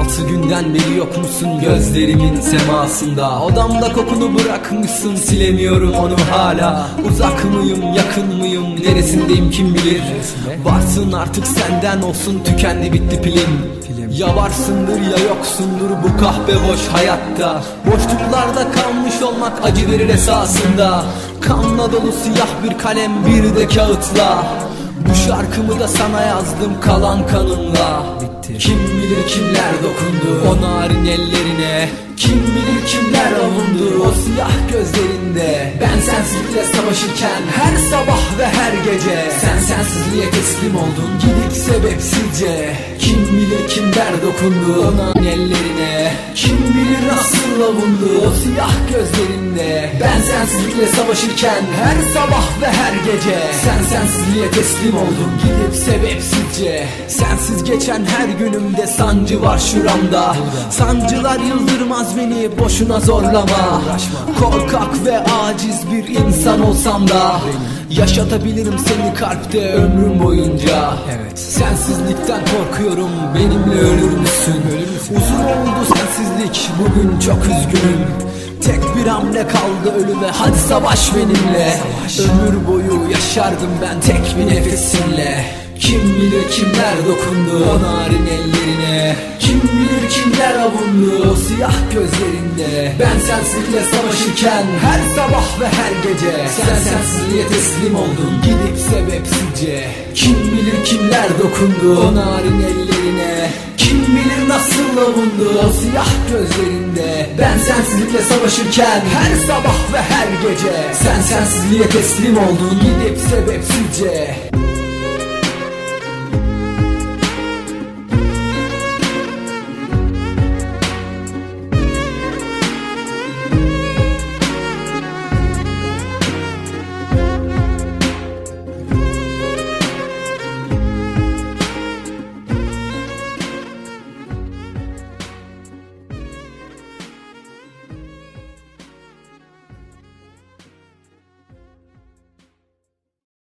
Altı günden beri yok musun gözlerimin semasında? Odamda kokunu bırakmışsın silemiyorum onu hala. Uzak mıyım yakın mıyım neresindeyim kim bilir? Varsın artık senden olsun tükendi bitti pilim. Ya varsındır ya yoksundur bu kahpe boş hayatta. Boşluklarda kalmış olmak acı verir esasında. Kanla dolu siyah bir kalem bir de kağıtla. Bu şarkımı da sana yazdım kalan kanımla Kim bilir kimler dokundu? O narin ellerine. Kim bilir kimler avundu? O siyah gözlerinde Ben sensizlikle savaşırken her sabah ve her gece Sen sensizliğe teslim oldun. Gidip sebepsizce. Kim bilir kimler dokundu ona ellerine. Kim bilir nasıl avundu o siyah gözlerinde. Ben sensizlikle savaşırken her sabah ve her gece Sen sensizliğe teslim oldun. Gidip sebepsizce. Sensiz geçen her günümde sancı var şuramda. Sancılar yıldırmaz beni boşuna zorlama. Korkak ve aciz bir insan olsam da Yaşatabilirim seni kalpte ömrüm boyunca. Evet. Sensizlikten korkuyorum benimle ölür müsün? Uzun oldu sensizlik bugün çok üzgünüm. Tek bir hamle kaldı ölüme hadi savaş benimle. Ömür boyu yaşardım ben tek bir nefesinle Kim bilir kimler dokundu o narin ellerine? Kim bilir kimler avundu o siyah gözlerinde? Ben sensizlikle savaşırken her sabah ve her gece Sen sensizliğe teslim oldun. Gidip sebepsizce. Kim bilir kimler dokundu o narin ellerine? Kim bilir nasıl avundu o siyah gözlerinde? Ben sensizlikle savaşırken her sabah ve her gece Sen sensizliğe teslim oldun. Gidip sebepsizce